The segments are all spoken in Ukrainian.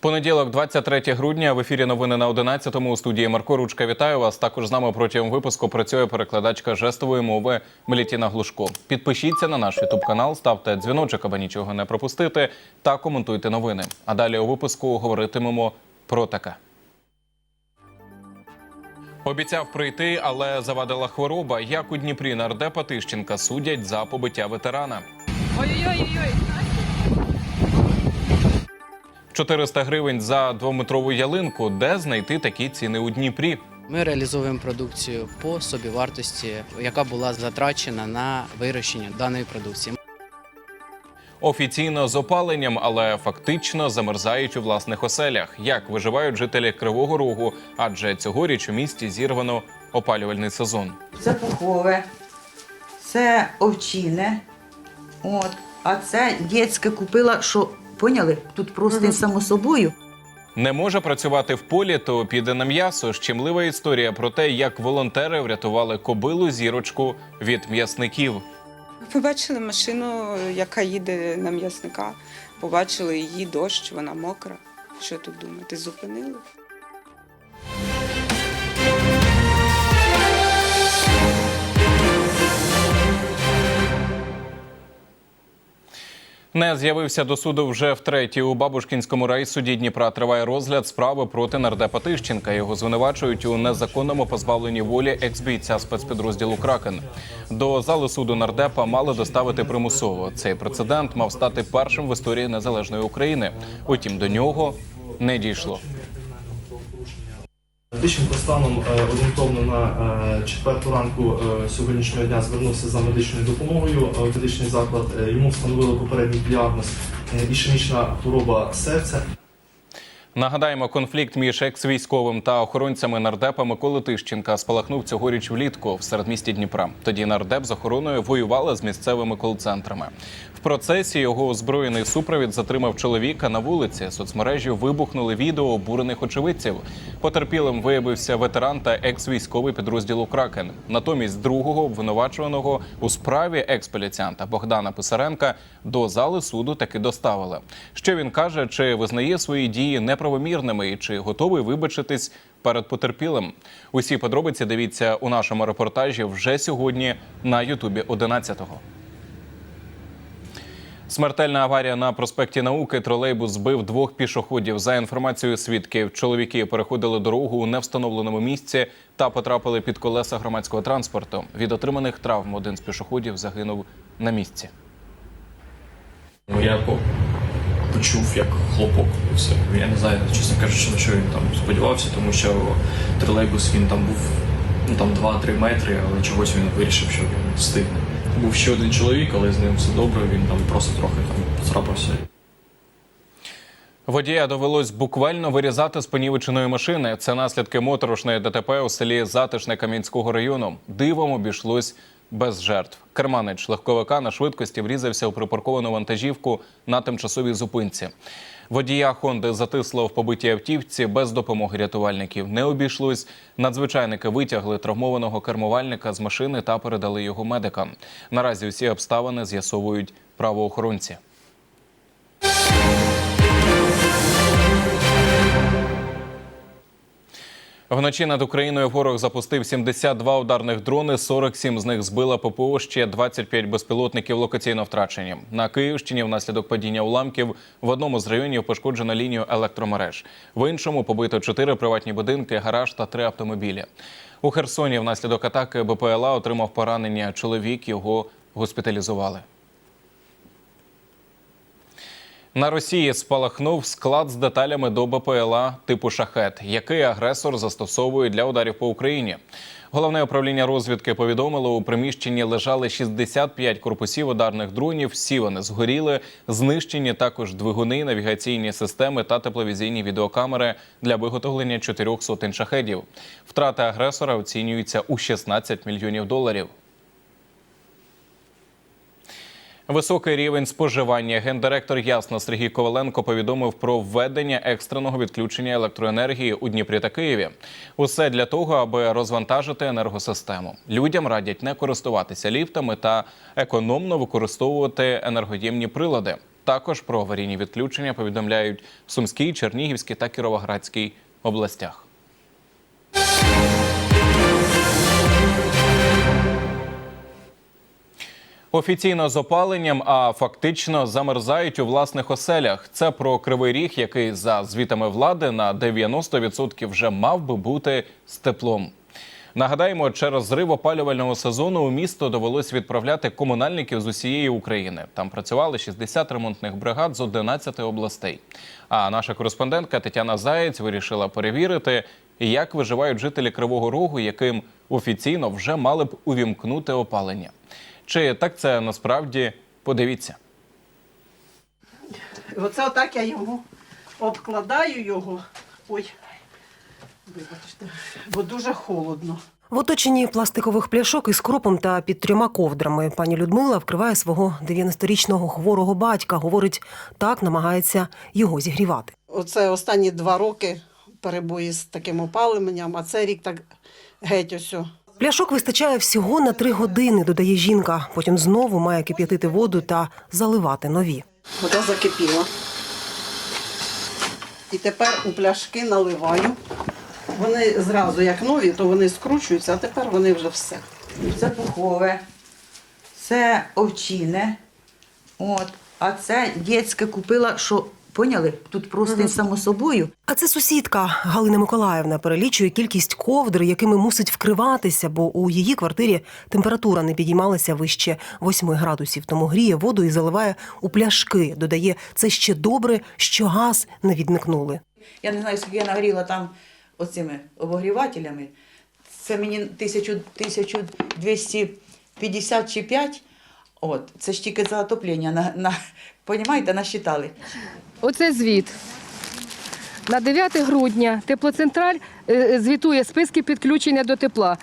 Понеділок, 23 грудня, в ефірі новини на 11-му у студії Марко Ручка. Вітаю вас. Також з нами протягом випуску працює перекладачка жестової мови Мелітіна Глушко. Підпишіться на наш ютуб канал, ставте дзвіночок, аби нічого не пропустити, та коментуйте новини. А далі у випуску говоритимемо про таке. Обіцяв прийти, але завадила хвороба. Як у Дніпрі нардепа Тищенка судять за побиття ветерана. Ой-ой-ой. 400 гривень за двометрову ялинку. Де знайти такі ціни у Дніпрі? Ми реалізовуємо продукцію по собівартості, яка була затрачена на вирощення даної продукції. Офіційно з опаленням, але фактично замерзають у власних оселях. Як виживають жителі Кривого Рогу, адже цьогоріч у місті зірвано опалювальний сезон. Це пухове, це овчине. От. А це дітське купила, що поняли? Тут просто само собою. Не може працювати в полі, то піде на м'ясо. Щемлива історія про те, як волонтери врятували кобилу зірочку від м'ясників. Побачили машину, яка їде на м'ясника. Побачили її дощ, вона мокра. Що тут думати? Зупинили. Не з'явився до суду вже втретє. У Бабушкінському райсуді Дніпра триває розгляд справи проти нардепа Тищенка. Його звинувачують у незаконному позбавленні волі екс-бійця спецпідрозділу Кракен. До зали суду нардепа мали доставити примусово. Цей прецедент мав стати першим в історії незалежної України. Утім, до нього не дійшло. Тищенко станом е, орієнтовно на е, четверту ранку е, сьогоднішнього дня звернувся за медичною допомогою в медичний заклад. Йому встановили попередній діагноз ішемічна хвороба серця. Нагадаємо, конфлікт між екс-військовим та охоронцями нардепа Миколи Тищенка спалахнув цьогоріч влітку в середмісті Дніпра. Тоді нардеп з охороною воювали з місцевими кол-центрами. В процесі його озброєний супровід затримав чоловіка на вулиці. Соцмережі вибухнули відео обурених очевидців. Потерпілим виявився ветеран та екс-військовий підрозділу Кракен. Натомість другого обвинувачуваного у справі екс-поліціанта Богдана Писаренка до зали суду таки доставили. Що він каже, чи визнає свої дії неправомірними і чи готовий вибачитись перед потерпілим? Усі подробиці дивіться у нашому репортажі вже сьогодні на Ютубі 11-го. Смертельна аварія на проспекті науки. Тролейбус збив двох пішоходів. За інформацією свідків, чоловіки переходили дорогу у невстановленому місці та потрапили під колеса громадського транспорту. Від отриманих травм один з пішоходів загинув на місці. Я почув як хлопок. і Все. Я не знаю, чесно кажучи, на що він там сподівався, тому що тролейбус він там був ну, там 2-3 метри, але чогось він вирішив, що він встигне. Був ще один чоловік, але з ним все добре, він там просто трохи там поцарапався. Водія довелось буквально вирізати з понівеченої машини. Це наслідки моторошної ДТП у селі Затишне Кам'янського району. Дивом обійшлось без жертв. Керманич легковика на швидкості врізався у припарковану вантажівку на тимчасовій зупинці. Водія Хонди затисло в побитій автівці без допомоги рятувальників. Не обійшлось. Надзвичайники витягли травмованого кермувальника з машини та передали його медикам. Наразі всі обставини з'ясовують правоохоронці. Вночі над Україною ворог запустив 72 ударних дрони, 47 з них збила ППО, ще 25 безпілотників локаційно втрачені. На Київщині внаслідок падіння уламків в одному з районів пошкоджено лінію електромереж. В іншому побито 4 приватні будинки, гараж та 3 автомобілі. У Херсоні внаслідок атаки БПЛА отримав поранення чоловік, його госпіталізували. На Росії спалахнув склад з деталями до БПЛА типу шахет, який агресор застосовує для ударів по Україні. Головне управління розвідки повідомило, у приміщенні лежали 65 корпусів ударних дронів. Всі вони згоріли, знищені також двигуни, навігаційні системи та тепловізійні відеокамери для виготовлення чотирьох сотень шахедів. Втрати агресора оцінюються у 16 мільйонів доларів. Високий рівень споживання. Гендиректор Ясна Сергій Коваленко повідомив про введення екстреного відключення електроенергії у Дніпрі та Києві. Усе для того, аби розвантажити енергосистему. Людям радять не користуватися ліфтами та економно використовувати енергоємні прилади. Також про аварійні відключення повідомляють в Сумській, Чернігівській та Кіровоградській областях. Офіційно з опаленням, а фактично замерзають у власних оселях. Це про кривий ріг, який за звітами влади на 90% вже мав би бути з теплом. Нагадаємо, через зрив опалювального сезону у місто довелось відправляти комунальників з усієї України. Там працювали 60 ремонтних бригад з 11 областей. А наша кореспондентка Тетяна Заєць вирішила перевірити, як виживають жителі Кривого Рогу, яким офіційно вже мали б увімкнути опалення. Чи так це насправді подивіться? Оце отак я його обкладаю його. Ой, вибачте, бо дуже холодно. В оточенні пластикових пляшок із кропом та під трьома ковдрами пані Людмила вкриває свого 90-річного хворого батька. Говорить, так намагається його зігрівати. Оце останні два роки перебої з таким опаленням, а це рік так геть ось. Пляшок вистачає всього на три години, додає жінка. Потім знову має кип'ятити воду та заливати нові. Вода закипіла. І тепер у пляшки наливаю. Вони зразу, як нові, то вони скручуються, а тепер вони вже все. Це пухове, це овчине. От. А це дітське купила, що поняли? Тут просто само собою. А це сусідка Галина Миколаївна перелічує кількість ковдр, якими мусить вкриватися, бо у її квартирі температура не підіймалася вище 8 градусів. Тому гріє воду і заливає у пляшки. Додає, це ще добре, що газ не відмикнули. Я не знаю, скільки я нагріла там оцими обогрівателями. Це мені 1000 1250 чи 5. От, це ж тільки за отоплення. На, на, понімаєте, насчитали. Оце звіт. На 9 грудня теплоцентраль е, звітує списки підключення до тепла.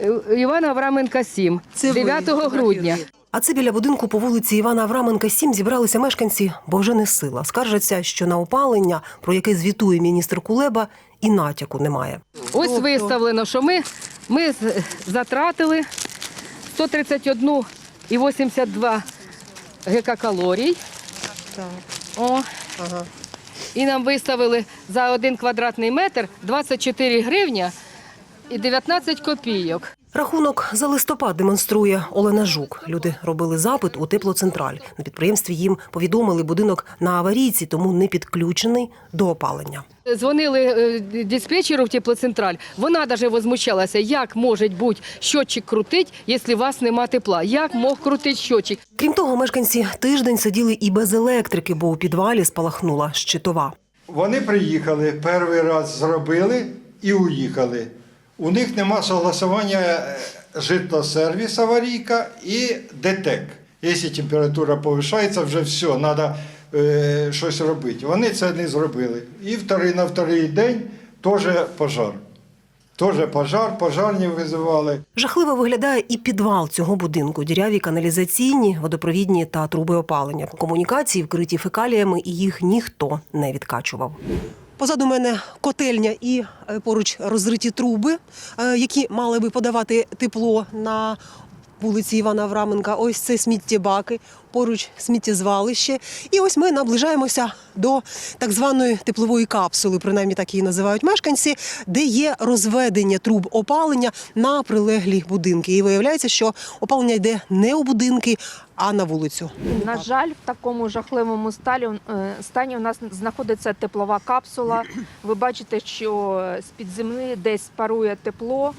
Е, Івана Авраменка 7. Це ви 9 грудня. А це біля будинку по вулиці Івана Авраменка 7 зібралися мешканці, бо вже не сила. Скаржаться, що на опалення, про яке звітує міністр Кулеба, і натяку немає. Ось виставлено, що ми, ми затратили 131,82 гекакалорій. О. І нам виставили за один квадратний метр 24 гривня і 19 копійок. Рахунок за листопад демонструє Олена Жук. Люди робили запит у теплоцентраль. На підприємстві їм повідомили будинок на аварійці, тому не підключений до опалення. Дзвонили е, диспетчеру в теплоцентраль. Вона навіть возмущалася, як може бути щотчик крутить, якщо у вас нема тепла. Як мог крутити щотчик? Крім того, мешканці тиждень сиділи і без електрики, бо у підвалі спалахнула щитова. Вони приїхали, перший раз зробили і уїхали. У них нема согласування е, житлосервіс аварійка і ДТЕК. Якщо температура повищається, вже все, треба е, щось робити. Вони це не зробили. І вторий, на вторий день теж пожар. Теж пожар, пожарні визивали. Жахливо виглядає і підвал цього будинку. Діряві каналізаційні, водопровідні та труби опалення. Комунікації вкриті фекаліями, і їх ніхто не відкачував. Позаду мене котельня і е, поруч розриті труби, е, які мали би подавати тепло на вулиці Івана Авраменка. Ось це сміттєбаки, поруч сміттєзвалище. І ось ми наближаємося до так званої теплової капсули, принаймні так її називають мешканці, де є розведення труб опалення на прилеглі будинки. І виявляється, що опалення йде не у будинки, а на вулицю. На жаль, в такому жахливому е, стані у нас знаходиться теплова капсула. Ви бачите, що з-під землі десь парує тепло,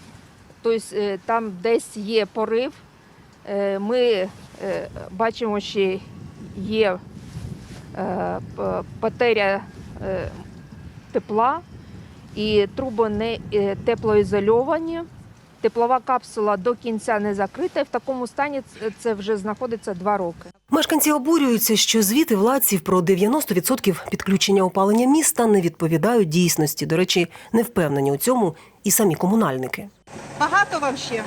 тобто е, там десь є порив. Е, Ми е, бачимо, що є е, потеря тепла і труби не теплоізольовані. Теплова капсула до кінця не закрита, і в такому стані це- це вже знаходиться два роки. Мешканці обурюються, що звіти владців про 90% підключення опалення міста не відповідають дійсності. До речі, не впевнені у цьому і самі комунальники. Багато вам ще?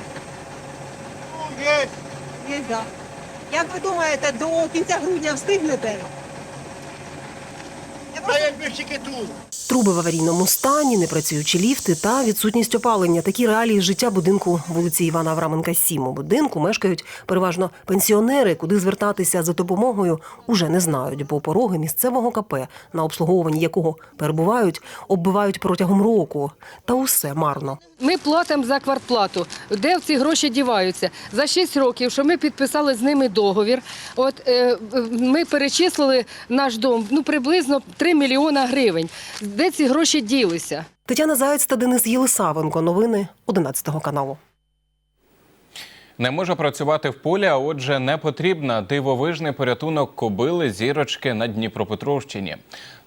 Як ви думаєте, до кінця грудня встигнете? Труби в аварійному стані, непрацюючі ліфти та відсутність опалення. Такі реалії життя будинку вулиці Івана Авраменка 7. У будинку мешкають переважно пенсіонери, куди звертатися за допомогою уже не знають, бо пороги місцевого КП, на обслуговуванні якого перебувають, оббивають протягом року. Та усе марно. Ми платимо за квартплату. Де ці гроші діваються? За 6 років, що ми підписали з ними договір. От е, ми перечислили наш дом ну приблизно 3 мільйона гривень. Де ці гроші ділися? Тетяна Заєць та Денис Єлисавенко. Новини 11 каналу. Не може працювати в полі, а отже, не потрібна дивовижний порятунок кобили зірочки на Дніпропетровщині.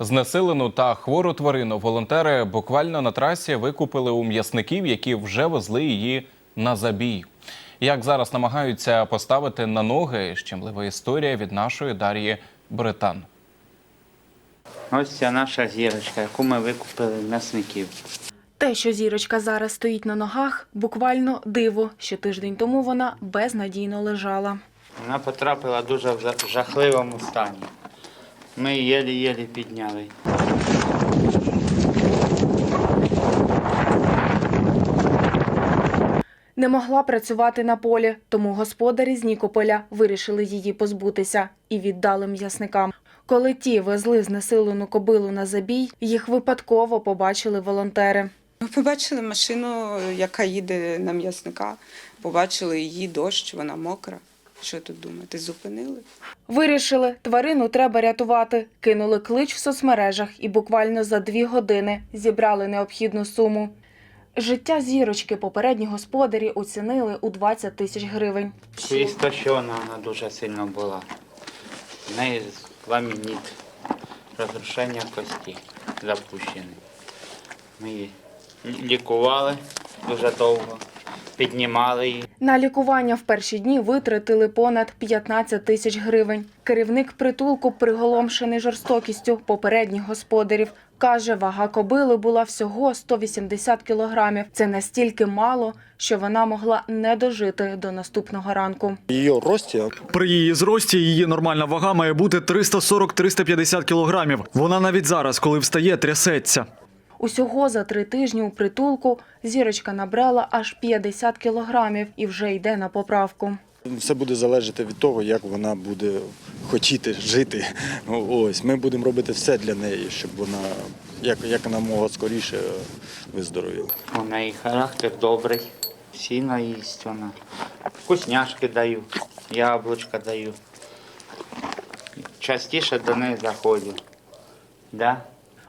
Знесилену та хвору тварину волонтери буквально на трасі викупили у м'ясників, які вже везли її на забій. Як зараз намагаються поставити на ноги щемлива історія від нашої Дар'ї Британ. Ось ця наша зірочка, яку ми викупили в м'ясників. Те, що зірочка зараз стоїть на ногах, буквально диво, що тиждень тому вона безнадійно лежала. Вона потрапила дуже в жахливому стані. Ми її єлі-єлі підняли. Не могла працювати на полі, тому господарі з Нікополя вирішили її позбутися і віддали м'ясникам. Коли ті везли знесилену кобилу на забій, їх випадково побачили волонтери. Ми побачили машину, яка їде на м'ясника. Побачили її дощ, вона мокра. Що тут думаєте? Зупинили? Вирішили, тварину треба рятувати. Кинули клич в соцмережах і буквально за дві години зібрали необхідну суму. Життя зірочки попередні господарі оцінили у 20 тисяч гривень. Істощена вона дуже сильно була. В неї ламініт, розрушення кості запущений. Ми її лікували дуже довго, піднімали її. На лікування в перші дні витратили понад 15 тисяч гривень. Керівник притулку приголомшений жорстокістю попередніх господарів. Каже, вага кобили була всього 180 кілограмів. Це настільки мало, що вона могла не дожити до наступного ранку. Її рості При її зрості її нормальна вага має бути 340-350 кілограмів. Вона навіть зараз, коли встає, трясеться. Усього за три тижні у притулку зірочка набрала аж 50 кілограмів і вже йде на поправку. Все буде залежати від того, як вона буде хотіти жити. Ось ми будемо робити все для неї, щоб вона як, як вона могла скоріше виздоровіла. У неї характер добрий, сіно їсть вона. Вкусняшки даю, яблучка даю. Частіше до неї заходжу. Да?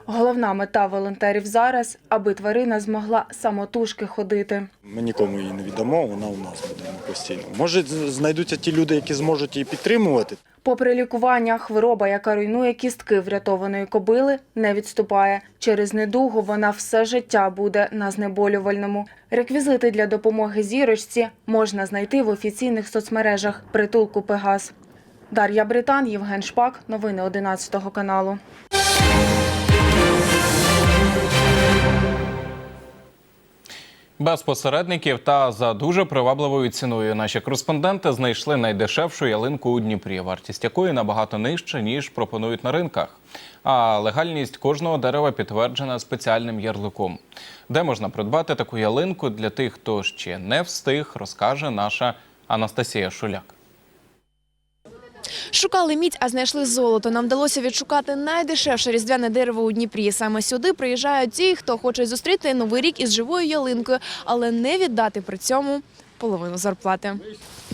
Головна мета волонтерів зараз, аби тварина змогла самотужки ходити. Ми нікому її не віддамо, вона у нас буде постійно. Може, знайдуться ті люди, які зможуть її підтримувати. Попри лікування, хвороба, яка руйнує кістки врятованої кобили, не відступає. Через недугу вона все життя буде на знеболювальному. Реквізити для допомоги зірочці можна знайти в офіційних соцмережах притулку Пегас. Дар'я Британ, Євген Шпак. Новини 11 каналу. Без посередників та за дуже привабливою ціною наші кореспонденти знайшли найдешевшу ялинку у Дніпрі, вартість якої набагато нижча, ніж пропонують на ринках. А легальність кожного дерева підтверджена спеціальним ярликом. Де можна придбати таку ялинку для тих, хто ще не встиг, розкаже наша Анастасія Шуляк. Шукали мідь, а знайшли золото. Нам вдалося відшукати найдешевше різдвяне дерево у Дніпрі. Саме сюди приїжджають ті, хто хоче зустріти новий рік із живою ялинкою, але не віддати при цьому половину зарплати.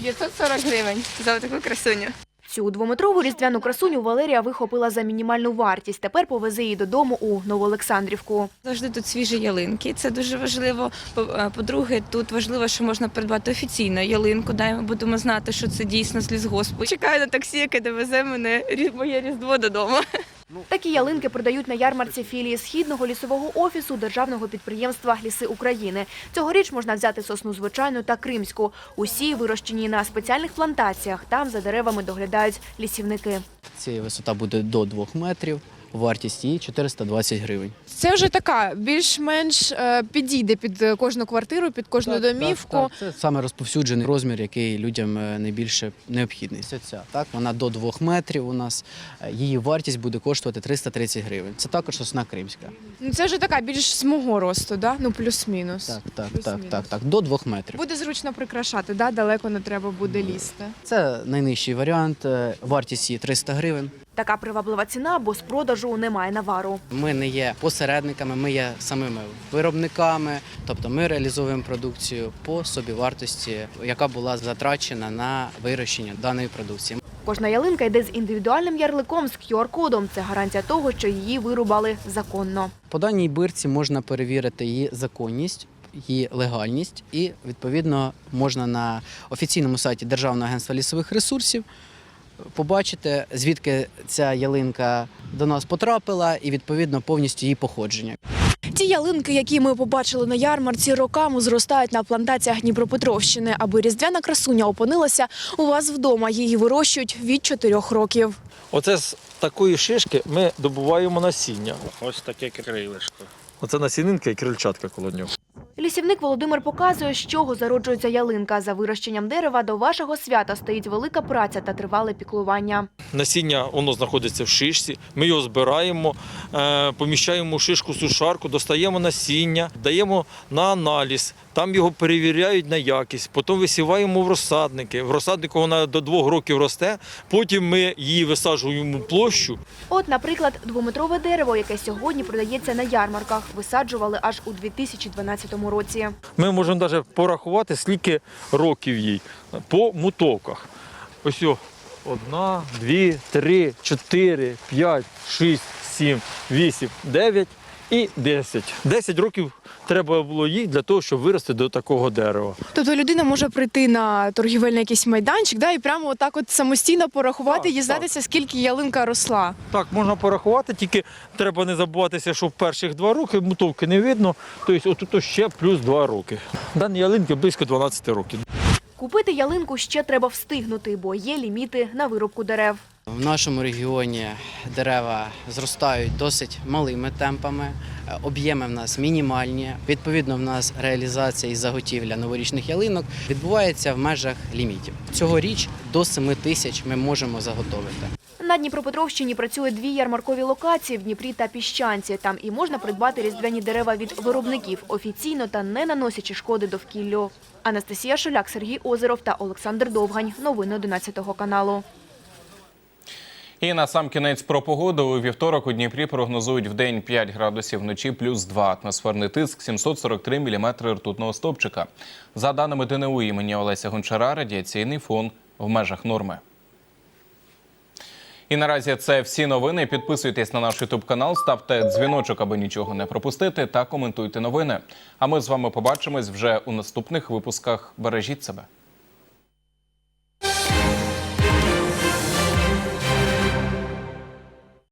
540 гривень за таку красуню. Цю двометрову різдвяну красуню Валерія вихопила за мінімальну вартість. Тепер повезе її додому у Новоолександрівку. Завжди тут свіжі ялинки. Це дуже важливо. Е, По-друге, тут важливо, що можна придбати офіційну ялинку. Дай ми будемо знати, що це дійсно з лісгоспу. Чекаю на таксі, яке довезе мене моє різдво додому. Такі ялинки продають на ярмарці філії східного лісового офісу державного підприємства Ліси України. Цьогоріч можна взяти сосну звичайну та кримську. Усі вирощені на спеціальних плантаціях. Там за деревами доглядають лісівники. Ця висота буде до 2 метрів. Вартість її 420 гривень. Це вже така більш-менш е, підійде під е, кожну квартиру, під кожну домівку. Так, так, це саме розповсюджений розмір, який людям е, найбільше необхідний. Це ця, так, вона до 2 метрів у нас. Її вартість буде коштувати 330 гривень. Це також сосна кримська. Ну, Це вже така більш з мого росту, да? ну плюс-мінус. Так, так, так, Плюс-мінус. так, так, до 2 метрів. Буде зручно прикрашати, да? далеко не треба буде лізти. Це найнижчий варіант. Вартість її 300 гривень. Така приваблива ціна, бо з продажу немає навару. Ми не є посередниками, ми є самими виробниками. Тобто ми реалізовуємо продукцію по собівартості, яка була затрачена на вирощення даної продукції. Кожна ялинка йде з індивідуальним ярликом з QR-кодом. Це гарантія того, що її вирубали законно. По даній бирці можна перевірити її законність. Її легальність, і відповідно можна на офіційному сайті Державного агентства лісових ресурсів побачити, звідки ця ялинка до нас потрапила, і відповідно повністю її походження. Ті ялинки, які ми побачили на ярмарці, роками зростають на плантаціях Дніпропетровщини. Аби різдвяна красуня опинилася у вас вдома. Її вирощують від 4 років. Оце з такої шишки ми добуваємо насіння. Ось таке крилишко. Оце насінинка і крильчатка коло нього. Лісівник Володимир показує, з чого зароджується ялинка. За вирощенням дерева до вашого свята стоїть велика праця та тривале піклування. Насіння воно знаходиться в шишці. Ми його збираємо, е, поміщаємо в шишку сушарку, достаємо насіння, даємо на аналіз. Там його перевіряють на якість. Потім висіваємо в розсадники. В розсаднику вона до двох років росте. Потім ми її висаджуємо в площу. От, наприклад, двометрове дерево, яке сьогодні продається на ярмарках, висаджували аж у 2012 році. Ми можемо навіть порахувати, скільки років їй по мутовках. Ось одна, дві, три, чотири, п'ять, шість, сім, вісім, дев'ять і десять. Десять років треба було їй для того, щоб вирости до такого дерева. Тобто людина може прийти на торгівельний якийсь майданчик, да, і прямо отак от самостійно порахувати і дізнатися, скільки ялинка росла. Так, можна порахувати, тільки треба не забуватися, що в перших два роки мутовки не видно, тобто отут ще плюс два роки. Дані ялинки близько 12 років. Купити ялинку ще треба встигнути, бо є ліміти на вирубку дерев. В нашому регіоні дерева зростають досить малими темпами, е, об'єми в нас мінімальні. Відповідно, в нас реалізація і заготівля новорічних ялинок відбувається в межах лімітів. Цьогоріч до 7 тисяч ми можемо заготовити. На Дніпропетровщині працює дві ярмаркові локації в Дніпрі та Піщанці. Там і можна придбати різдвяні дерева від виробників офіційно та не наносячи шкоди довкіллю. Анастасія Шуляк, Сергій Озеров та Олександр Довгань. Новини 11 каналу. І на сам кінець про погоду у вівторок у Дніпрі прогнозують в день 5 градусів, вночі плюс 2. Атмосферний тиск 743 міліметри ртутного стовпчика. За даними ДНУ імені Олеся Гончара, радіаційний фон в межах норми. І наразі це всі новини. Підписуйтесь на наш ютуб канал, ставте дзвіночок, аби нічого не пропустити, та коментуйте новини. А ми з вами побачимось вже у наступних випусках. Бережіть себе.